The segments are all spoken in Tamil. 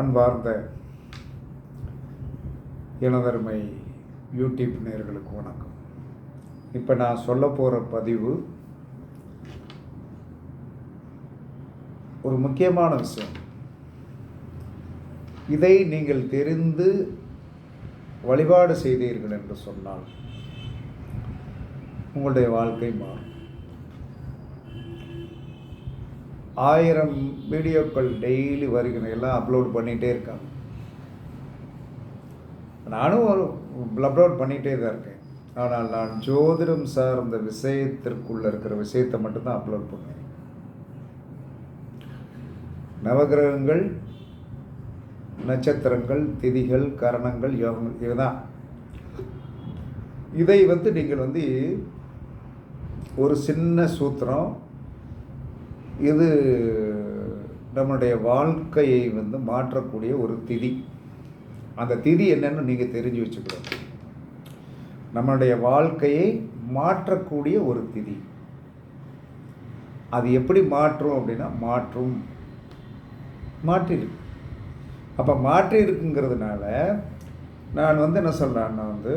அன்பார்ந்த எனதருமை யூடியூப் நேர்களுக்கு வணக்கம். இப்போ நான் சொல்ல போகிற பதிவு ஒரு முக்கியமான விஷயம். இதை நீங்கள் தெரிந்து வழிபாடு செய்தீர்கள் என்று சொன்னால் உங்களுடைய வாழ்க்கை மாறும். ஆயிரம் வீடியோக்கள் டெய்லி வருகிற எல்லாம் அப்லோட் பண்ணிகிட்டே இருக்காங்க. நானும் ஒரு அப்லோட் பண்ணிகிட்டே தான் இருக்கேன். ஆனால் நான் ஜோதிடம் சார்ந்த விஷயத்திற்குள்ள இருக்கிற விஷயத்தை மட்டும்தான் அப்லோட் பண்ணுவேன். நவகிரகங்கள் நட்சத்திரங்கள் திதிகள் கரணங்கள் யோகங்கள் இதுதான் இதை வந்து நீங்கள் வந்து ஒரு சின்ன சூத்திரம் இது நம்மளுடைய வாழ்க்கையை வந்து மாற்றக்கூடிய ஒரு திதி. அந்த திதி என்னன்னு நீங்கள் தெரிஞ்சு வச்சுக்கணும். நம்மளுடைய வாழ்க்கையை மாற்றக்கூடிய ஒரு திதி. அது எப்படி மாற்றும் அப்படின்னா மாற்றும். மாற்றிருக்கு அப்போ மாற்றி இருக்குங்கிறதுனால நான் வந்து என்ன சொல்கிறேன்னா வந்து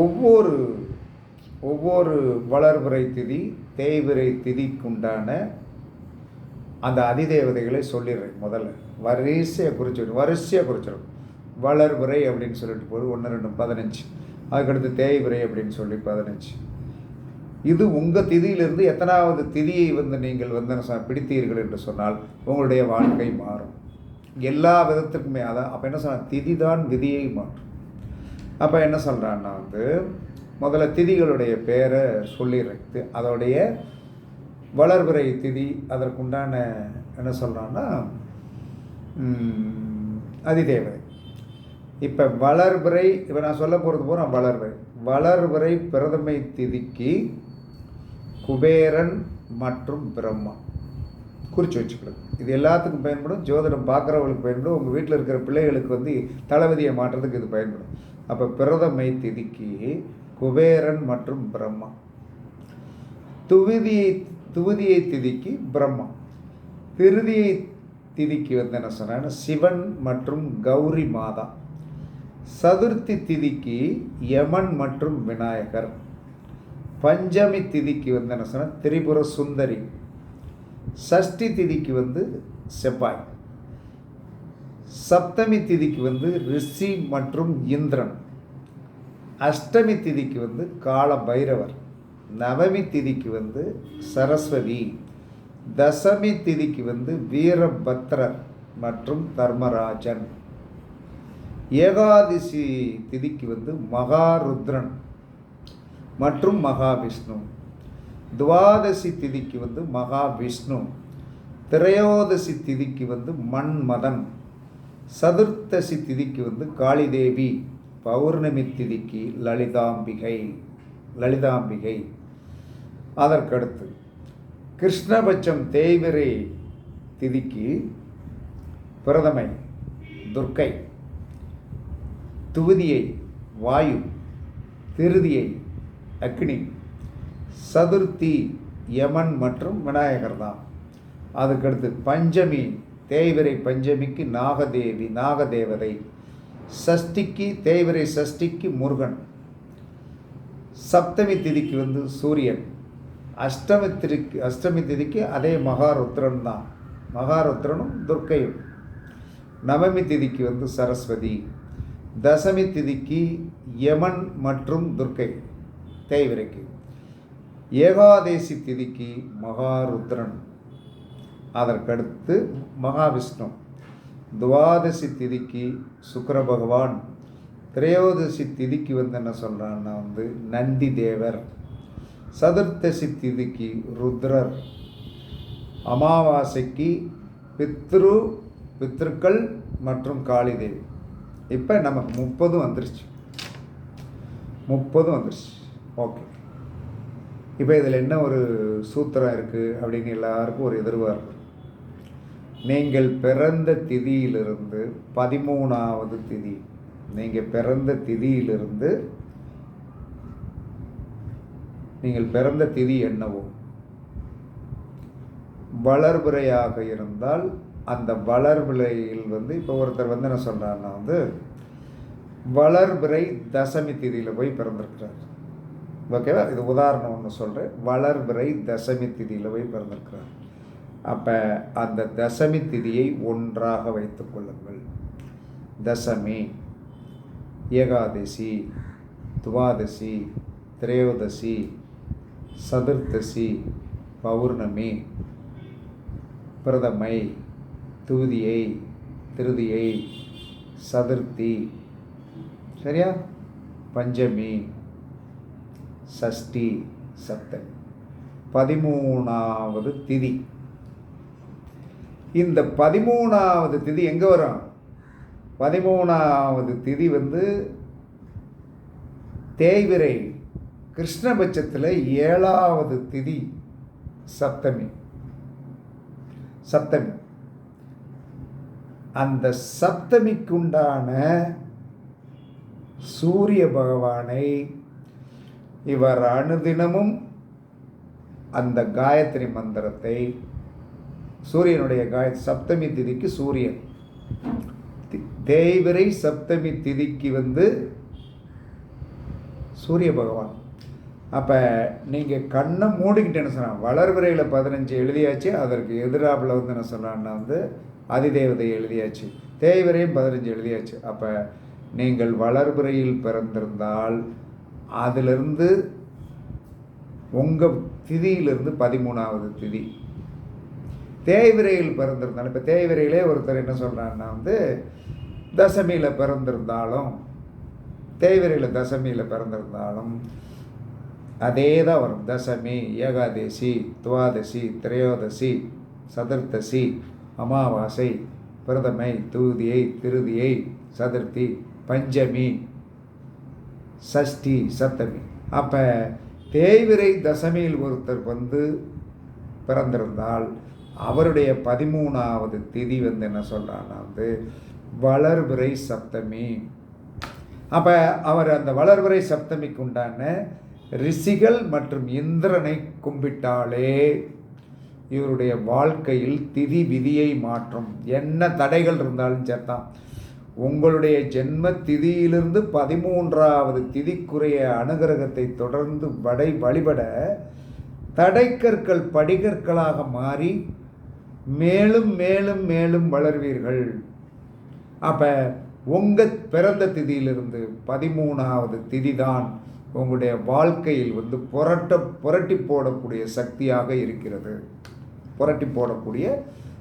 ஒவ்வொரு ஒவ்வொரு வளர்பிறை திதி தேய்பிறை திதிக்குண்டான அந்த அதிதேவதைகளை சொல்லிடுறேன் முதல்ல. வரிசையை குறிச்சிடும் வரிசையாக குறிச்சிடும் வளர்பிறை அப்படின்னு சொல்லிட்டு போது ஒன்று ரெண்டு பதினஞ்சு. அதுக்கடுத்து தேய்பிறை அப்படின்னு சொல்லி பதினஞ்சு. இது உங்கள் திதியிலிருந்து எத்தனாவது திதியை வந்து நீங்கள் வந்து பிடித்தீர்கள் என்று சொன்னால் உங்களுடைய வாழ்க்கை மாறும். எல்லா விதத்துக்குமே அதான் அப்போ என்ன சொன்னால் திதி தான் விதியை மாற்றும். அப்போ என்ன சொல்கிறான்னா வந்து முதல்ல திதிகளுடைய பேரை சொல்லிடுறது. அதோடைய வளர்பிறை திதி அதற்குண்டான என்ன சொல்கிறான்னா அதிதேவதை. இப்போ வளர்பிறை இப்போ நான் சொல்ல போகிறது பூரா வளர்பிறை. வளர்பிறை பிரதமை திதிக்கு குபேரன் மற்றும் பிரம்மா. குறித்து வச்சுக்கிறது இது எல்லாத்துக்கும் பயன்படும். ஜோதிடம் பார்க்குறவங்களுக்கு பயன்படும். உங்கள் வீட்டில் இருக்கிற பிள்ளைகளுக்கு வந்து தளபதியை மாற்றுறதுக்கு இது பயன்படும். அப்போ பிரதமை திதிக்கு குபேரன் மற்றும் பிரம்மா. துவிதியை துவிதியை திதிக்கு பிரம்மா. திருதியை திதிக்கு வந்து என்ன சொன்னா சிவன் மற்றும் கௌரி மாதா. சதுர்த்தி திதிக்கு யமன் மற்றும் விநாயகர். பஞ்சமி திதிக்கு வந்து என்ன சொன்னால் திரிபுர சுந்தரி. சஷ்டி திதிக்கு வந்து செவ்வாய். சப்தமி திதிக்கு வந்து ரிஷி மற்றும் இந்திரன். அஷ்டமி திதிக்கு வந்து கால பைரவர் நவமி திதிக்கு வந்து சரஸ்வதி தசமி திதிக்கு வந்து வீரபத்ரர் மற்றும் தர்மராஜன். ஏகாதசி திதிக்கு வந்து மகாருத்ரன் மற்றும் மகாவிஷ்ணு. துவாதசி திதிக்கு வந்து மகாவிஷ்ணு. திரையோதசி திதிக்கு வந்து மன்மதன். சதுர்த்தசி திதிக்கு வந்து காளிதேவி. பௌர்ணமி திதிக்கு லலிதாம்பிகை லலிதாம்பிகை. அதற்கடுத்து கிருஷ்ணபட்சம் தேய்விரை திதிக்கு பிரதமை துர்க்கை. துவதியை வாயு திருதியை அக்னி. சதுர்த்தி யமன் மற்றும் விநாயகர் தான். அதுக்கடுத்து பஞ்சமி தேய்விரை பஞ்சமிக்கு நாகதேவி நாகதேவதை சஷ்டிக்கு தேய்விரை சஷ்டிக்கு முருகன். சப்தமி திதிக்கு வந்து சூரியன். அஷ்டமி திதிக்கு அஷ்டமி திதிக்கு அதே மகாருத்ரன் தான். மகாருத்ரனும் துர்க்கையும். நவமி திதிக்கு வந்து சரஸ்வதி. தசமி திதிக்கு யமன் மற்றும் துர்க்கை தேய்விரைக்கு ஏகாதேசி திதிக்கு மகாருத்ரன். அதற்கடுத்து மகாவிஷ்ணு. துவாதசி திதிக்கு சுக்கர பகவான் திரையோதசி திதிக்கு வந்து என்ன சொல்கிறான்னா வந்து நந்தி தேவர் சதுர்த்தசி திதிக்கு ருத்ரர் அமாவாசைக்கு பித்ரு பித்ருக்கள் மற்றும் காளிதேவி. இப்போ நமக்கு முப்பதும் வந்துருச்சு. முப்பதும் வந்துருச்சு. ஓகே. இப்போ இதில் என்ன ஒரு சூத்திரம் இருக்குது அப்படின்னு எல்லாருக்கும் ஒரு எதிர்வாக இருக்கும் நீங்கள் பிறந்த திதியிலிருந்து பதிமூணாவது திதி. நீங்கள் பிறந்த திதியிலிருந்து நீங்கள் பிறந்த திதி என்னவோ. வளர்பிறையாக இருந்தால் அந்த வளர்பிறையில் வந்து இப்போ ஒருத்தர் வந்து என்ன சொல்கிறாருன்னா வந்து வளர்பிறை தசமி திதியில் போய் பிறந்திருக்கிறார். ஓகேவா? இது உதாரணம் ஒன்று சொல்கிறேன் வளர்பிறை தசமி திதியில் போய் பிறந்திருக்கிறார். அப்போ அந்த தசமி திதியை ஒன்றாக வைத்து கொள்ளுங்கள். தசமி ஏகாதசி துவாதசி திரையோதசி சதுர்த்தசி பௌர்ணமி பிரதமை தூதியை திருதியை சதுர்த்தி சரியா? பஞ்சமி சஷ்டி சப்தமி. பதிமூணாவது திதி. இந்த பதிமூணாவது திதி எங்கே வரும்? பதிமூணாவது திதி வந்து தேய்விரை கிருஷ்ணபட்சத்தில் ஏழாவது திதி சப்தமி. சப்தமி. அந்த சப்தமிக்குண்டான சூரிய பகவானை இவர் அனுதினமும் அந்த காயத்ரி மந்திரத்தை சூரியனுடைய காய சப்தமி திதிக்கு சூரியன். தி- சப்தமி திதிக்கு வந்து சூரிய பகவான். அப்போ நீங்கள் கண்ணை மூடிக்கிட்டு என்ன சொன்னால் வளர்பிறையில் பதினஞ்சு எழுதியாச்சு அதற்கு எதிராப்பில் வந்து என்ன சொன்னான்னா வந்து அதிதேவதை எழுதியாச்சு. தேவரையும் பதினஞ்சு எழுதியாச்சு. அப்போ நீங்கள் வளர்பிறையில் பிறந்திருந்தால் அதிலிருந்து உங்கள் திதியிலிருந்து பதிமூணாவது திதி. தேய்விரையில் பிறந்திருந்தாலும் இப்போ தேய்விரையிலே ஒருத்தர் என்ன சொல்கிறாருன்னா வந்து தசமியில் பிறந்திருந்தாலும் தேய்விரையில் தசமியில் பிறந்திருந்தாலும் அதே தான் வரும். தசமி ஏகாதசி துவாதசி திரையோதசி சதுர்த்தசி அமாவாசை பிரதமை தூதியை திருதியை சதுர்த்தி பஞ்சமி சஷ்டி சப்தமி. அப்போ தேய்விரை தசமியில் ஒருத்தர் வந்து பிறந்திருந்தால் அவருடைய பதிமூணாவது திதி வந்து என்ன சொல்கிறான்னா வந்து வளர்விரை சப்தமி. அப்போ அவர் அந்த வளர்விரை சப்தமிக்கு உண்டான ரிஷிகள் மற்றும் இந்திரனை கும்பிட்டாலே இவருடைய வாழ்க்கையில் திதி விதியை மாற்றும். என்ன தடைகள் இருந்தாலும் சேர்த்தான் உங்களுடைய ஜென்ம திதியிலிருந்து பதிமூன்றாவது திதிக்குரிய அனுகிரகத்தை தொடர்ந்து வடை வழிபட தடைக்கற்கள் படிகற்களாக மாறி மேலும் மேலும் மேலும் வளர்வீர்கள். அப்போ உங்கள் பிறந்த திதியிலிருந்து பதிமூணாவது திதி தான் உங்களுடைய வாழ்க்கையில் வந்து புரட்ட புரட்டி போடக்கூடிய சக்தியாக இருக்கிறது. புரட்டி போடக்கூடிய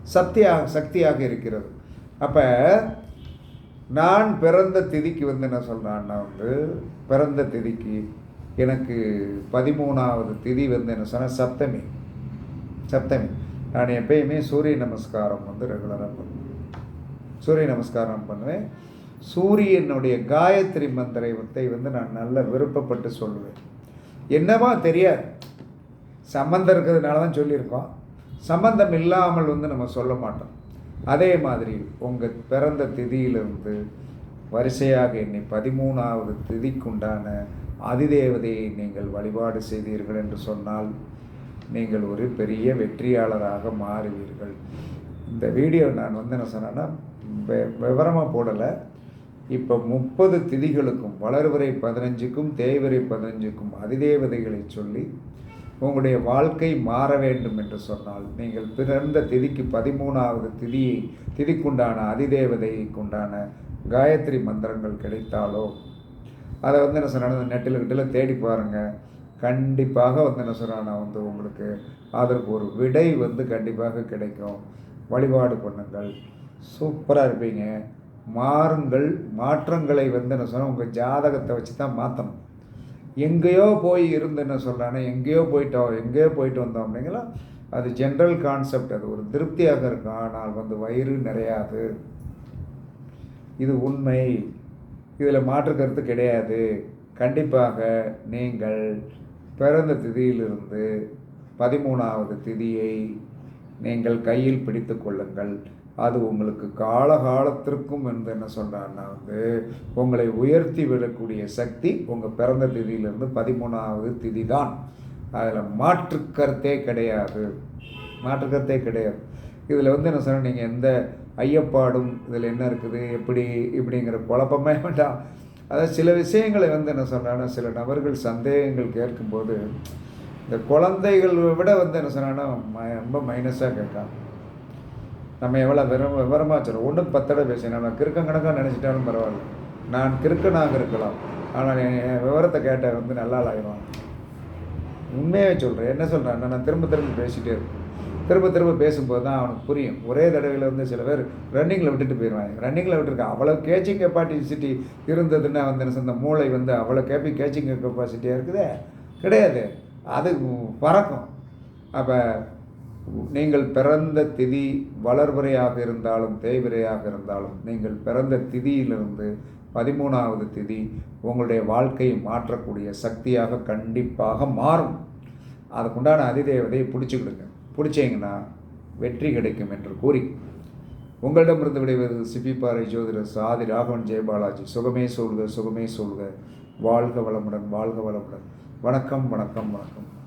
சக்தியாக சக்தியாக இருக்கிறது. அப்போ நான் பிறந்த திதிக்கு வந்து என்ன சொல்கிறான்னா வந்து பிறந்த திதிக்கு எனக்கு பதிமூணாவது திதி வந்து என்ன சொன்னால் சப்தமி. சப்தமி. நான் எப்பயுமே சூரிய நமஸ்காரம் வந்து ரெகுலராக பண்ணுவேன். சூரிய நமஸ்காரம் பண்ணுவேன். சூரியனுடைய காயத்ரி மந்திரத்தை வந்து நான் நல்ல விருப்பப்பட்டு சொல்லுவேன். என்னவா தெரியாது. சம்பந்தம் இருக்கிறதுனால தான் சொல்லியிருக்கோம். சம்பந்தம் இல்லாமல் வந்து நம்ம சொல்ல மாட்டோம். அதே மாதிரி உங்கள் பிறந்த திதியிலிருந்து வரிசையாக என்னை பதிமூணாவது திதிக்குண்டான அதிதேவதையை நீங்கள் வழிபாடு செய்தீர்கள் என்று சொன்னால் நீங்கள் ஒரு பெரிய வெற்றியாளராக மாறுவீர்கள். இந்த வீடியோ நான் வந்து என்ன சொன்னேன்னா வெ- விவரமாக போடலை. இப்போ முப்பது திதிகளுக்கும் வளர்வரை பதினஞ்சுக்கும் தேய்வரை பதினஞ்சுக்கும் அதிதேவதைகளை சொல்லி உங்களுடைய வாழ்க்கை மாற வேண்டும் என்று சொன்னால் நீங்கள் பிறந்த திதிக்கு பதிமூணாவது திதியை திதிக்குண்டான அதிதேவதைக்குண்டான காயத்ரி மந்திரங்கள் கிடைத்தாலோ அதை வந்து என்ன சொன்னால் நெட்டில் கிட்டில் தேடி பாருங்கள் கண்டிப்பாக வந்து என்ன வந்து உங்களுக்கு அதற்கு ஒரு விடை வந்து கண்டிப்பாக கிடைக்கும். வழிபாடு பண்ணுங்கள். சூப்பராக இருப்பீங்க. மாறுங்கள் மாற்றங்களை வந்து என்ன சொன்னால் உங்கள் ஜாதகத்தை வச்சு தான் மாற்றணும் எங்கேயோ போய் இருந்து என்ன சொல்கிறானே எங்கேயோ போயிட்டோம் எங்கேயோ போயிட்டு வந்தோம் அப்படிங்களா அது ஜென்ரல் கான்செப்ட் அது ஒரு திருப்தியாக இருக்கும். ஆனால் வந்து வயிறு நிறையாது. இது உண்மை. இதில் மாற்று கருத்து கிடையாது. கண்டிப்பாக நீங்கள் பிறந்த திதியிலிருந்து பதிமூணாவது திதியை நீங்கள் கையில் பிடித்து கொள்ளுங்கள். அது உங்களுக்கு காலகாலத்திற்கும் வந்து என்ன சொல்கிறான்னா வந்து உங்களை உயர்த்தி விடக்கூடிய சக்தி உங்கள் பிறந்த திதியிலிருந்து பதிமூணாவது திதி தான் அதில் மாற்று கருத்தே கிடையாது. மாற்று கருத்தே கிடையாது. இதில் வந்து என்ன சொன்னால் நீங்கள் எந்த ஐயப்பாடும் இதில் என்ன இருக்குது எப்படி இப்படிங்கிற குழப்பமே வேண்டாம். அதாவது சில விஷயங்களை வந்து என்ன சொல்கிறாங்கன்னா சில நபர்கள் சந்தேகங்கள் கேட்கும்போது இந்த குழந்தைகள் விட வந்து என்ன சொன்னான்னா ரொம்ப மைனஸாக கேட்காங்க. நம்ம எவ்வளோ விவரம் விவரமாக சொல்கிறோம் ஒன்றும் பத்தடை பேசி நம்ம கிறுக்கம் கணக்காக நினச்சிட்டாலும் பரவாயில்ல. நான் கிறுக்கனாக இருக்கலாம். ஆனால் என் விவரத்தை கேட்ட வந்து நல்லா ஆகிடுவான் உண்மையாக சொல்கிறேன் என்ன சொல்கிறேன் நான் திரும்ப திரும்ப பேசிகிட்டே இருக்கேன் திரும்ப திரும்ப பேசும்போது தான் அவனுக்கு புரியும். ஒரே தடவையில் வந்து சில பேர் ரன்னிங்கில் விட்டுட்டு போயிடுவாங்க ரன்னிங்கில் விட்டுருக்கான் அவ்வளோ கேச்சிங் கெப்பாசிட்டி இருந்ததுன்னா வந்து என்ன இந்த மூளை வந்து அவ்வளோ கேப்பி கேச்சிங் கெப்பாசிட்டியாக இருக்குதே? கிடையாது. அது பறக்கும். அப்போ நீங்கள் பிறந்த திதி வளர்வரையாக இருந்தாலும் தேய்பிறையாக இருந்தாலும் நீங்கள் பிறந்த திதியிலிருந்து பதிமூணாவது திதி உங்களுடைய வாழ்க்கையை மாற்றக்கூடிய சக்தியாக கண்டிப்பாக மாறும். அதுக்குண்டான அதிதேவதையை பிடிச்சிக்கிடுங்க. பிடிச்சிங்கன்னா வெற்றி கிடைக்கும் என்று கூறி உங்களிடமிருந்து விடைவது சிப்பிப்பாறை ஜோதிடர் சாதி ராகவன் ஜெயபாலாஜி. சுகமே சொல்க சுகமே சொல்க வாழ்க வளமுடன் வாழ்க வளமுடன். வணக்கம் வணக்கம் வணக்கம்.